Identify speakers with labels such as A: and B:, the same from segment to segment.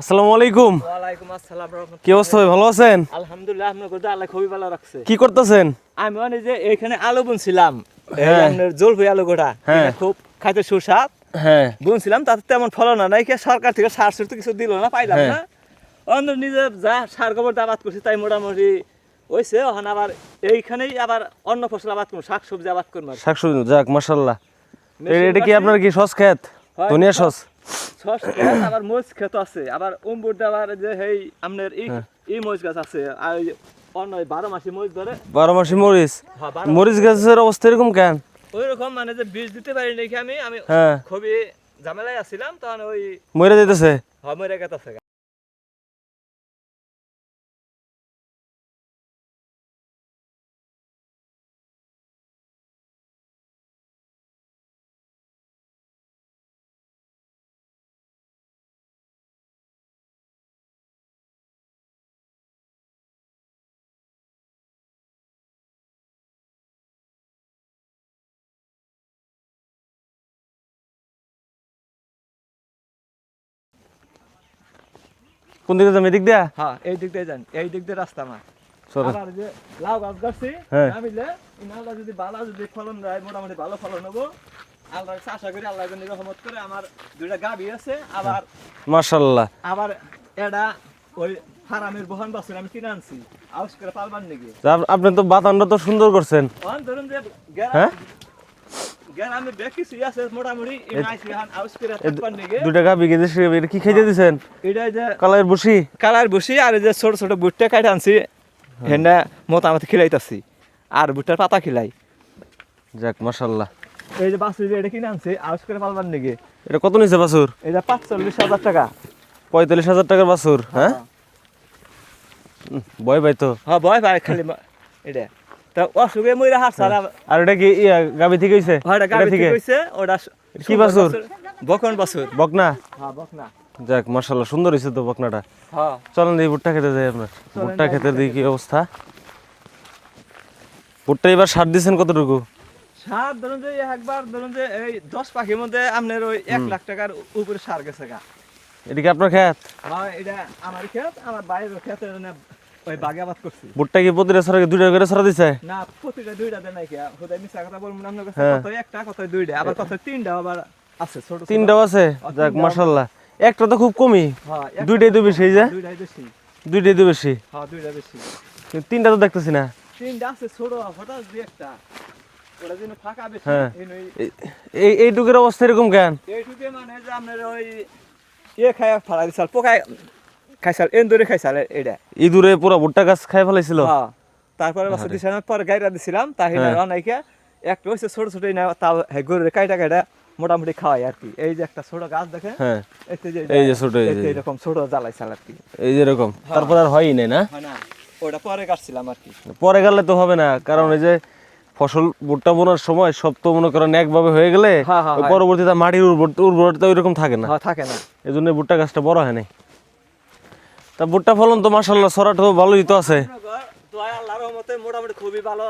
A: আসসালামু আলাইকুম।
B: ওয়ালাইকুম আসসালাম
A: কি অবস্থা ভালো আছেন?
B: আলহামদুলিল্লাহ আপনার আল্লাহ খুবই ভালো রাখছে।
A: কি করতেছেন?
B: আমি মানে যে এইখানে আলু বুনছিলাম। এই
A: হ্যাঁ।
B: আলু গোটা।
A: হ্যাঁ।
B: খুব খাইতে সুস্বাদ।
A: হ্যাঁ।
B: বুনছিলাম তাতে তেমন ফলন নাই। কি সরকার থেকে সার সুর কিছু দিল না পাইলাম। না। নিজে যা সার গোবর আবাদ করছি তাই মোটামুটি হয়েছে ওখানে আবার এইখানেই আবার অন্য ফসল আবাদ করব শাক সবজি আবাদ করব।
A: শাকসবজি যাক মাশাল্লাহ
B: মেশিন
A: এটা কি আপনার কি সস খেত। ধনিয়া সস?
B: আবার মরিচ খেত আছে। আবার অম্বুর দেওয়ার যে এই আপনার এই
A: হ্যাঁ।
B: এই মরিচ গাছ আছে। আর অন্য বারো মাসি মরিচ ধরে
A: বারো মাসি মরিচ?
B: হ্যাঁ,
A: মরিচ গাছের অবস্থা এরকম কেন?
B: ওই রকম মানে যে বীজ দিতে পারি নাকি আমি আমি
A: হ্যাঁ।
B: খুবই ঝামেলায় আছিলাম তখন ওই
A: মরে যেতেছে
B: মরে গেছে
A: কোন দিকে এদিক দিয়া?
B: হ্যাঁ এই দিক দিয়ে যান। এই দিক দিয়ে রাস্তা আমার। আবার যে লাউ গাছ গাছছি
A: হ্যাঁ।
B: নামিলে ইনালটা যদি ভালো যদি ফলন দেয় মোটামুটি ভালো ফলন হব। আল্লাহ আশা করি আল্লাহ যেন রহমত করে আমার দুইটা গাবি আছে আবার
A: মাশাল্লাহ।
B: আবার এটা ওই ফারামের বহন বাসুর আমি কিনে আনছি। আউস করে পালবার নাকি
A: আপ- আপনি তো বাতানটা তো সুন্দর করছেন।
B: ধরুন যে
A: হ্যাঁ? কি খাইতে দিছেন? কালার বসি?
B: কালার বসি আর যে ছোট ছোট বুটটা কাটে আনছি হেন্ডা মোটামুটি খিলাইতাছি। আর বুটটার পাতা খিলাই।
A: যাক মাশাল্লাহ
B: এই যে বাসুরি যে এটা কিনে আনছি আউস করে পালবার নাকি
A: এটা কত নিছে বাছুর?
B: এটা পাঁচচল্লিশ হাজার টাকা।
A: পঁয়তাল্লিশ হাজার টাকার বাছুর হ্যাঁ? উম, ভয় পাই তো।
B: হ্যাঁ ভয় পায় খালি এটা। তা অসুখে মইরা হার সারা।
A: আর এটা কি গাবি থেকে হইছে?
B: হ্যাঁ এটা থেকে হইছে ওটা
A: কি বাছুর?
B: বকন বাছুর।
A: বকনা?
B: হ্যাঁ বকনা।
A: যাক মাশাল্লাহ সুন্দর হয়েছে তো বকনাটা।
B: হ্যাঁ।
A: চলেন এই ভুট্টা খেতে যাই আপনার ভুট্টা খেতে দিই কি অবস্থা? ভুট্টা এবার সার কতটুকু?
B: সার ধরুন যে একবার ধরুন যে এই দশ পাখির মধ্যে আপনার ওই লাখ টাকার উপরে সার গেছে গা।
A: আপনার খেত?
B: হ্যাঁ এটা আমার আমার বাইরের ওই বাগে আবাদ করছি।
A: ভুট্টা কি প্রতিটা দুইটা করে ছড়া দিছে?
B: না প্রতিটা দুইটা কিয়া হুদাই মিছা কথা বলব না আপনার কাছে
A: হ্যাঁ।
B: কত একটা কত দুইটা আবার কত তিনটা আবার আছে ছোট।
A: তিনটাও আছে? যাক। একটা তো খুব কমই।
B: হ্যাঁ
A: দুইটাই তো বেশি যে?
B: দুইটাই বেশি।
A: দুইটাই তো বেশি।
B: হ্যাঁ দুইটা বেশি।
A: তিনটা তো দেখতেছি না।
B: তিনটা আছে ছোট হঠাৎ দুই একটা।
A: হ্যাঁ। এইটুকের অবস্থা এরকম কেন?
B: এইটুকে মানে যে আপনার ওই ইয়ে খায় ফালা দিছাল পোকায় খাইছাল এন্দুরে খাইছাল এটা
A: ইঁদুরে পুরো ভুট্টা গাছ খাই ফেলাইছিল?
B: হ্যাঁ তারপরে বাসা দিছিলাম পরে গাইরা দিছিলাম তাই
A: হ্যাঁ।
B: অনেকে একটা হচ্ছে ছোট ছোট না গরুর কাইটা কাইটা মোটামুটি খাওয়াই আর কি। এই যে একটা ছোট গাছ দেখে
A: হ্যাঁ। এই যে ছোট, যে।
B: এরকম ছোট আর কি।
A: এই যেরকম তারপর আর হয়ই নাই না?
B: ওটা পরে কাটছিলাম আর কি।
A: পরে গেলে তো হবে না কারণ এই যে ফসল ভুট্টা বোনার সময় সব তো মনে করেন একভাবে হয়ে গেলে ওই। পরবর্তীতে মাটির উর্বর- উর্বরতা ওইরকম থাকে না।
B: থাকে না।
A: এই জন্য ভুট্টা গাছটা বড় হয় নাই। তা ভুট্টা ফলন তো মাসাল্লাহ সরাটাও ভালোই তো আছে।
B: দয়া আল্লাহর রহমতে মোটামুটি খুবই ভালো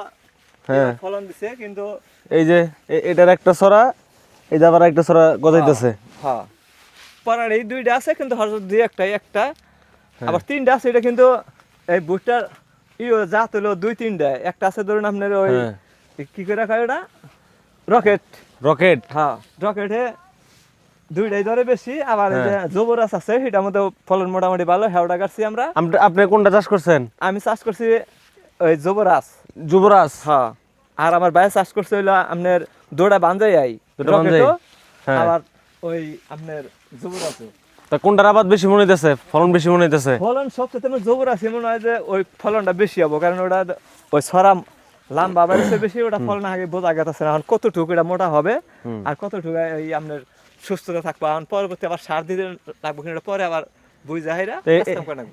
A: হ্যাঁ।
B: ফলন দিছে কিন্তু
A: এই যে এটার একটা সরা এই যে আবার একটা সরা গজাইতেছে।
B: হ্যাঁ। পরার এই দুইটা আছে কিন্তু দুই একটা একটা।
A: হ্যাঁ।
B: আবার তিনটা আছে এটা কিন্তু এই বুটটার ইও জাত হলো দুই তিনটা। একটা আছে ধরুন আপনার ওই
A: হ্যাঁ।
B: কি করে খায় ওটা? রকেট।
A: রকেট।
B: হ্যাঁ রকেটে দুইটাই ধরে বেশি আবার জবরাস আছে সেটার মধ্যে ফলন মোটামুটি ভালো হেওড়া কাটছি আমরা।
A: আপনি কোনটা চাষ করছেন?
B: আমি চাষ করছি ওই জবরাস
A: যুবরাজ?
B: হ্যাঁ। আর আমার ভাই চাষ করছে হইল আপনার দৌড়া বাঞ্জাই আই
A: হ্যাঁ।
B: আবার ওই আপনার জবরাসও
A: তা কোনটার আবাদ বেশি মনে হইতেছে? ফলন বেশি মনে হইতেছে?
B: ফলন সবচেয়ে তোমার জবর আছে মনে হয় যে ওই ফলনটা বেশি হব কারণ ওটা ওই সরাম লাম্বা বেশি ওটা ফলন আগে বোঝা গেছে এখন কতটুকু এটা মোটা হবে আর কতটুকু এই আপনার সুস্থতা থাকব। এখন পরবর্তী আবার সার দিতে লাগবে এটা পরে আবার বুঝ যাহিরা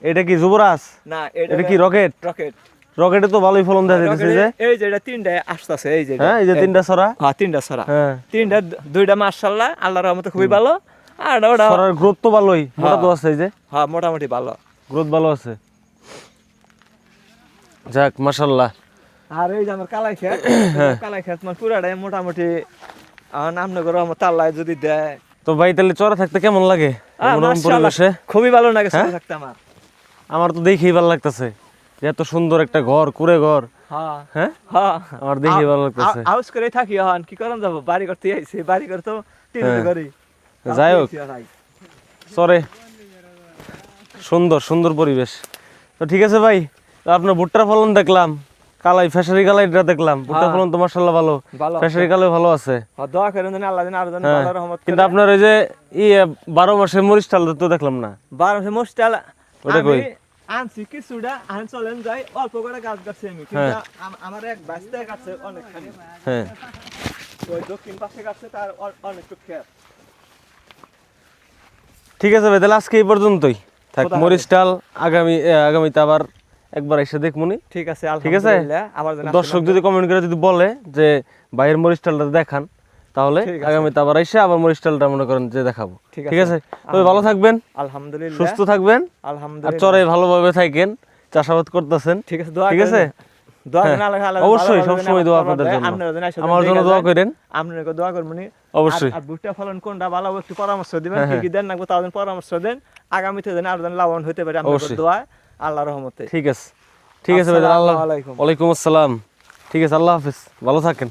A: এটা কি যুবরাজ?
B: না
A: এটা কি রকেট?
B: রকেট।
A: রকেটে তো ভালোই ফলন দেখা যাইতেছে যে।
B: এই যে এটা তিনটা আসতেছে এই যে
A: হ্যাঁ এই যে তিনটা সরা
B: হ্যাঁ তিনটা সরা
A: হ্যাঁ।
B: তিনটা দুইটা মার্শাল্লাহ আল্লাহর রহমতে খুবই ভালো। আর ওটা
A: সরার গ্রোথ তো ভালোই মোটা তো আছে এই যে।
B: হ্যাঁ মোটামুটি ভালো।
A: গ্রোথ ভালো আছে। যাক মাশাল্লাহ
B: আর এই যে আমার কালাই খেত কালাই খেত মানে পুরাটাই মোটামুটি নাম নগর আমার তাল্লায় যদি দেয়।
A: তো ভাই তাহলে চড়া থাকতে কেমন লাগে? পরিবেশে।
B: খুবই ভালো লাগে
A: হ্যাঁ?
B: ছোট থাকতে আমার।
A: আমার তো দেখেই ভালো লাগতেছে এত সুন্দর একটা ঘর কুড়ে ঘর।
B: হ্যাঁ।
A: হ্যাঁ?
B: হ্যাঁ।
A: আমার দেখেই ভালো লাগতেছে।
B: হাউস করে থাকি এখন কি করাম যাব? বাড়ি করতে আইছি বাড়ি করে। তো
A: হ্যাঁ। যাই হোক। সরে সুন্দর সুন্দর পরিবেশ। তো ঠিক আছে ভাই আপনার ভুট্টার ফলন দেখলাম। কালাই ফেসারি কালাইটা দেখলাম।
B: হ্যাঁ।
A: ফলন তো মার্শাল্লাহ ভালো। ফেসারি কালাই ভালো আছে।
B: হ্যাঁ, দোয়া করেন যেন আল্লাহ যেন আরও যেন
A: হ্যাঁ।
B: ভালো রহমত
A: কিন্তু আপনার ওই যে ই বারো মাসের মরিচ টাল তো দেখলাম না।
B: বারো মাসে মোস্টাল
A: ওটা কই?
B: আনছি কিছুটা আন চলেন যাই অল্প করে গাছ গাছে আমি। কিন্তু আমার এক বাস্তে গাছে অনেকখানি।
A: হ্যাঁ।
B: ওই দক্ষিণ পাশে গাছে তার অনেক
A: ঠিক আছে ভাই তাহলে আজকে এই পর্যন্তই। থাক মরিচ টাল আগামী আগামীতে আবার একবার এসে দেখমুনি
B: ঠিক আছে
A: ঠিক আছে দর্শক যদি কমেন্ট করে যদি বলে যে ভাইয়ের মরিচ টালটা দেখান তাহলে। আগামীতে আবার এসে আবার মরিচ টালটা মনে করেন যে দেখাবো
B: ঠিক আছে।
A: তবে ভালো থাকবেন
B: আলহামদুলিল্লাহ
A: সুস্থ থাকবেন
B: আলহামদুলিল্লাহ
A: চরে ভালোভাবে থাকেন চাষাবাদ করতেছেন
B: ঠিক আছে
A: ঠিক আছে? হ্যাঁ, অবশ্যই, সবসময় দোয়া আপনাদের জন্য। আমার জন্য দোয়া করেন
B: আপনাকে দোয়া করব নি।
A: অবশ্যই।
B: আর- ভুট্টা ফলন কোনটা ভালো একটু পরামর্শ দিবেন
A: হ্যাঁ,
B: কি কি দেন না তাও যেন পরামর্শ দেন আগামীতে যেন আরও যেন লাভবান হতে পারে আপনাদের
A: অবশ্যই।
B: দোয়া আল্লাহ রহমতে।
A: ঠিক আছে। ঠিক আছে ভাই আল্লাহ। ওয়ালাইকুম আসসালাম। ঠিক আছে আল্লাহ হাফিজ। ভালো থাকেন।